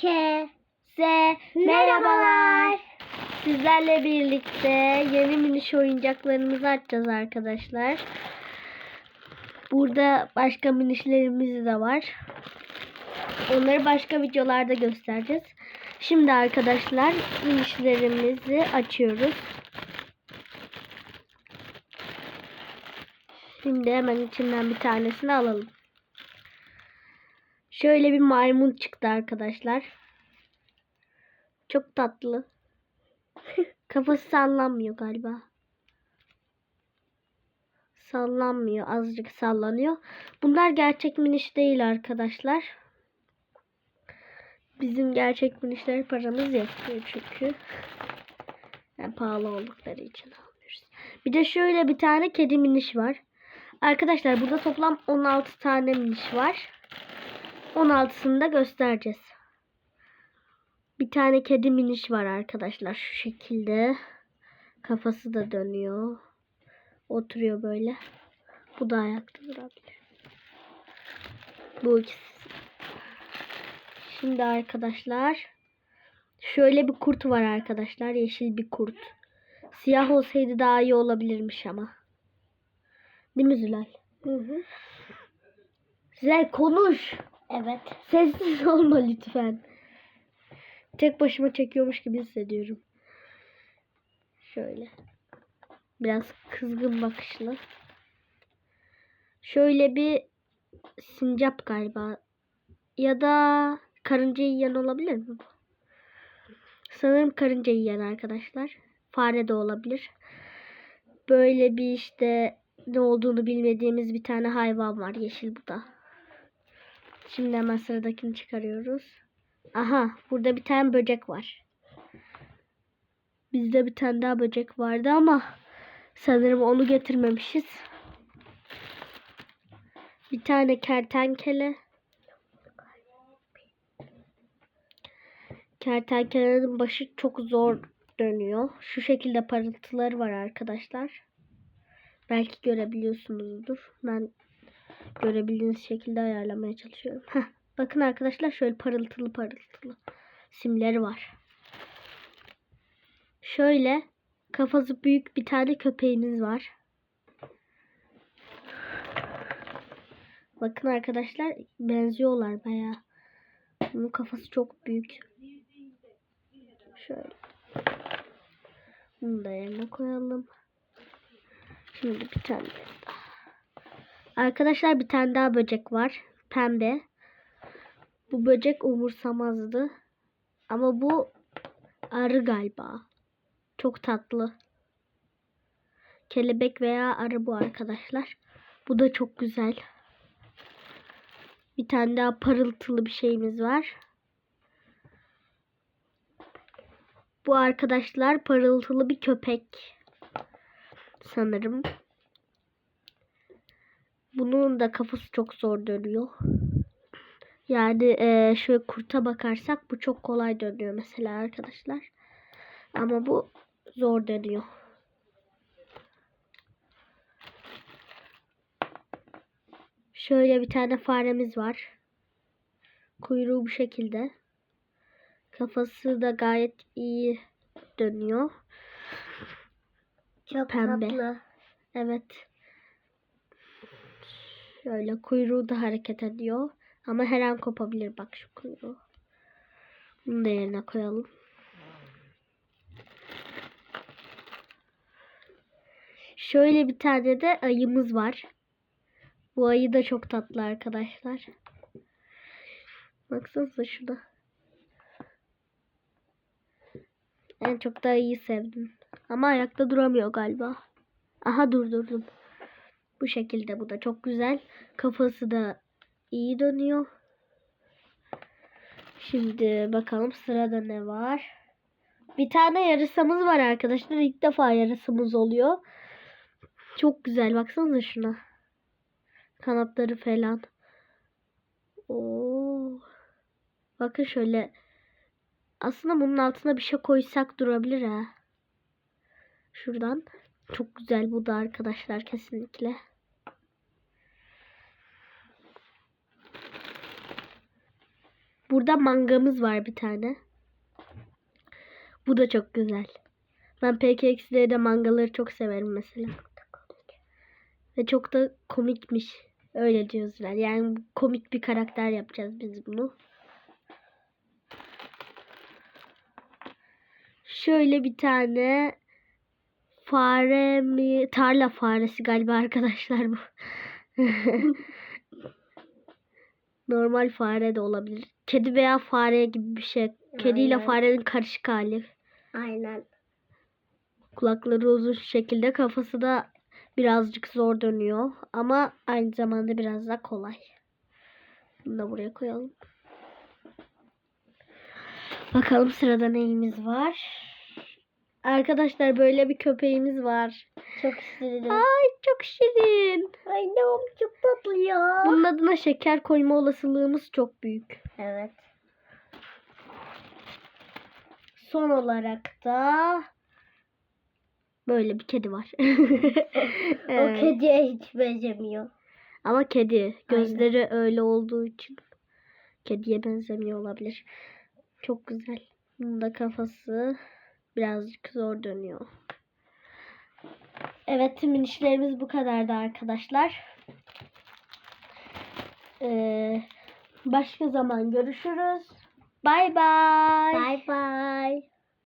Z, merhabalar. Sizlerle birlikte yeni miniş oyuncaklarımızı açacağız arkadaşlar. Burada başka minişlerimiz de var. Onları başka videolarda göstereceğiz. Şimdi arkadaşlar minişlerimizi açıyoruz. Şimdi hemen içinden bir tanesini alalım. Şöyle bir maymun çıktı arkadaşlar. Çok tatlı. Kafası sallanmıyor galiba. Sallanmıyor. Azıcık sallanıyor. Bunlar gerçek miniş değil arkadaşlar. Bizim gerçek minişler paramız yetmiyor çünkü. Yani pahalı oldukları için almıyoruz. Bir de şöyle bir tane kedi miniş var. Arkadaşlar burada toplam 16 tane miniş var. 16'sını da göstereceğiz. Bir tane kedi miniş var arkadaşlar şu şekilde. Kafası da dönüyor. Oturuyor böyle. Bu da ayakta durabilir. Bu ikisi. Şimdi arkadaşlar şöyle bir kurt var arkadaşlar. Yeşil bir kurt. Siyah olsaydı daha iyi olabilirmiş ama. Değil mi Zülal? Hı hı. Zülal konuş. Evet. Sessiz olma lütfen. Tek başıma çekiyormuş gibi hissediyorum. Şöyle. Biraz kızgın bakışlı. Şöyle bir sincap galiba. Ya da karınca yiyen olabilir mi? Sanırım karınca yiyen arkadaşlar. Fare de olabilir. Böyle bir işte ne olduğunu bilmediğimiz bir tane hayvan var. Yeşil bu da. Şimdi hemen sıradakini çıkarıyoruz. Aha burada bir tane böcek var. Bizde bir tane daha böcek vardı ama sanırım onu getirmemişiz. Bir tane kertenkele. Kertenkelenin başı çok zor dönüyor. Şu şekilde parıltıları var arkadaşlar. Belki görebiliyorsunuzdur. Ben görebildiğiniz şekilde ayarlamaya çalışıyorum. Heh, bakın arkadaşlar şöyle parıltılı parıltılı simleri var. Şöyle kafası büyük bir tane köpeğimiz var. Bakın arkadaşlar benziyorlar bayağı. Bunun kafası çok büyük. Şöyle. Bunu da yerine koyalım. Şimdi bir tane daha. Arkadaşlar bir tane daha böcek var. Pembe. Bu böcek umursamazdı. Ama bu arı galiba. Çok tatlı. Kelebek veya arı bu arkadaşlar. Bu da çok güzel. Bir tane daha parıltılı bir şeyimiz var. Bu arkadaşlar parıltılı bir köpek. Sanırım. Bunun da kafası çok zor dönüyor. Yani e, şöyle kurta bakarsak bu çok kolay dönüyor mesela arkadaşlar. Ama bu zor dönüyor. Şöyle bir tane faremiz var. Kuyruğu bu şekilde. Kafası da gayet iyi dönüyor. Çok Pembe. tatlı. Evet. Şöyle kuyruğu da hareket ediyor. Ama her an kopabilir bak şu kuyruğu. Bunu da yerine koyalım. Şöyle bir tane de ayımız var. Bu ayı da çok tatlı arkadaşlar. Baksanıza şuna. En çok da ayıyı sevdim. Ama ayakta duramıyor galiba. Aha durdurdum. Bu şekilde bu da çok güzel. Kafası da iyi dönüyor. Şimdi bakalım sırada ne var. Bir tane yarısamız var arkadaşlar. İlk defa yarısamız oluyor. Çok güzel. Baksanıza şuna. Kanatları falan. Oo. Bakın şöyle. Aslında bunun altına bir şey koysak durabilir ha. Şuradan. Çok güzel bu da arkadaşlar kesinlikle. Bu Burada mangamız var bir tane. Bu da çok güzel. Ben PKX'de mangaları çok severim mesela. Ve çok da komikmiş. Öyle diyorlar. Yani komik bir karakter yapacağız biz bunu. Şöyle bir tane fare mi? Tarla faresi galiba arkadaşlar bu. Normal fare de olabilir. Kedi veya fare gibi bir şey. Kediyle Aynen. farenin karışık hali. Aynen. Kulakları uzun şekilde kafası da birazcık zor dönüyor. Ama aynı zamanda biraz da kolay. Bunu da buraya koyalım. Bakalım sırada neyimiz var. Arkadaşlar böyle bir köpeğimiz var. Çok şirin. Ay çok şirin. Annem çok tatlı ya. Bunun adına şeker koyma olasılığımız çok büyük. Evet. Son olarak da böyle bir kedi var. O Evet. kediye hiç benzemiyor. Ama kedi. Gözleri öyle olduğu için kediye benzemiyor olabilir. Çok güzel. Bunun da kafası birazcık zor dönüyor. Evet tüm inişlerimiz bu kadardı arkadaşlar. Ee, başka zaman görüşürüz. Bay bay. Bye bye.